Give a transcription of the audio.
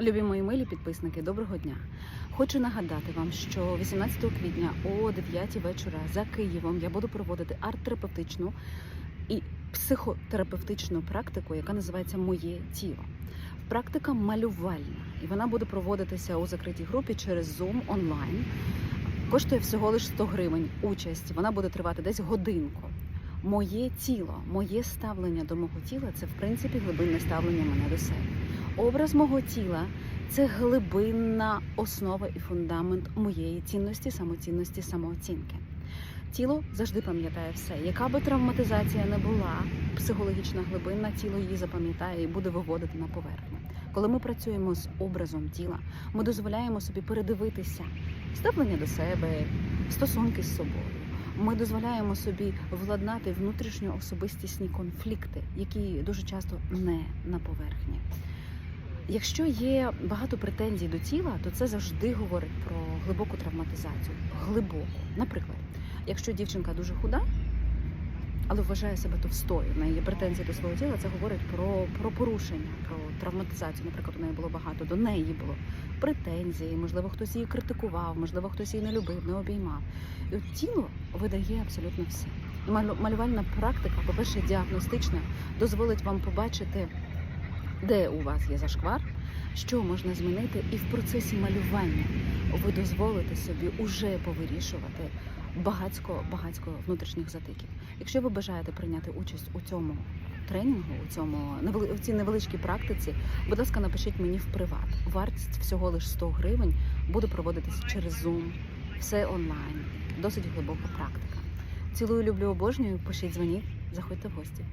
Любі мої милі підписники, доброго дня. Хочу нагадати вам, що 18 квітня о 9 вечора за Києвом я буду проводити арт-терапевтичну і психотерапевтичну практику, яка називається Моє тіло. Практика малювальна, і вона буде проводитися у закритій групі через Zoom онлайн. Коштує всього лише 100 гривень участь. Вона буде тривати десь годинку. Моє тіло, моє ставлення до мого тіла це в принципі глибинне ставлення мене до себе. Образ мого тіла це глибинна основа і фундамент моєї цінності, самоцінності, самооцінки. Тіло завжди пам'ятає все. Яка би травматизація не була, психологічна глибинна, тіло її запам'ятає і буде виводити на поверхню. Коли ми працюємо з образом тіла, ми дозволяємо собі передивитися ставлення до себе, стосунки з собою. Ми дозволяємо собі владнати внутрішньо особистісні конфлікти, які дуже часто не на поверхні. Якщо є багато претензій до тіла, то це завжди говорить про глибоку травматизацію. Глибоку. Наприклад, якщо дівчинка дуже худа, але вважає себе товстою, в неї є претензії до свого тіла, це говорить про, про порушення, про травматизацію. Наприклад, у неї було багато до неї було претензій, можливо, хтось її критикував, можливо, хтось її не любив, не обіймав. І от тіло видає абсолютно все. Малювальна практика, по-перше, діагностична, дозволить вам побачити, де у вас є зашквар, що можна змінити, і в процесі малювання ви дозволите собі уже повирішувати багацько багацько внутрішніх затиків. Якщо ви бажаєте прийняти участь у цьому тренінгу, у цьому у цій невеличкій практиці, будь ласка, напишіть мені в приват. Вартість всього лише 100 гривень буде проводитися через Zoom, все онлайн, досить глибока практика. Цілую, люблю, обожнюю. Пишіть дзвоніть, заходьте в гості.